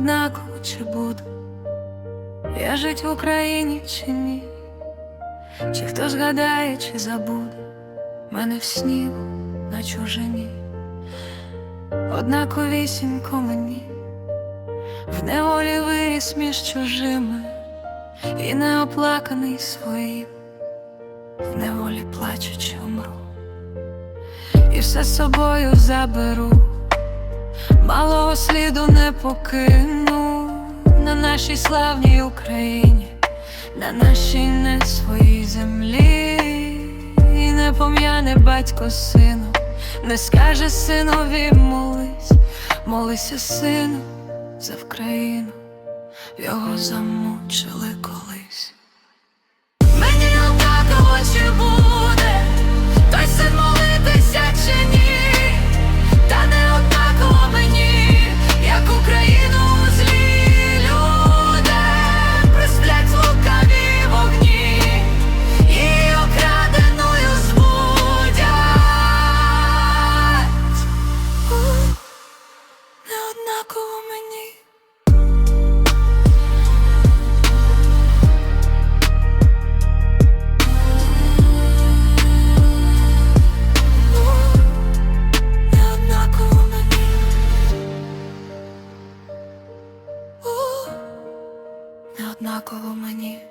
однаково чи буду я жить в Україні чи ні, чи хто згадає, чи забуде? Мене в снігу на чужині, однаковісінько мені, в неволі виріс між чужими, і не оплаканий своїм, в неволі плачучи умру, і все з собою заберу, малого сліду не покину на нашій славній Україні, на нашій не своїй землі, і не пом'яне батько сину, не скаже синові молись, молися, сину, за Вкраїну, його замучили У, Не однаково мені.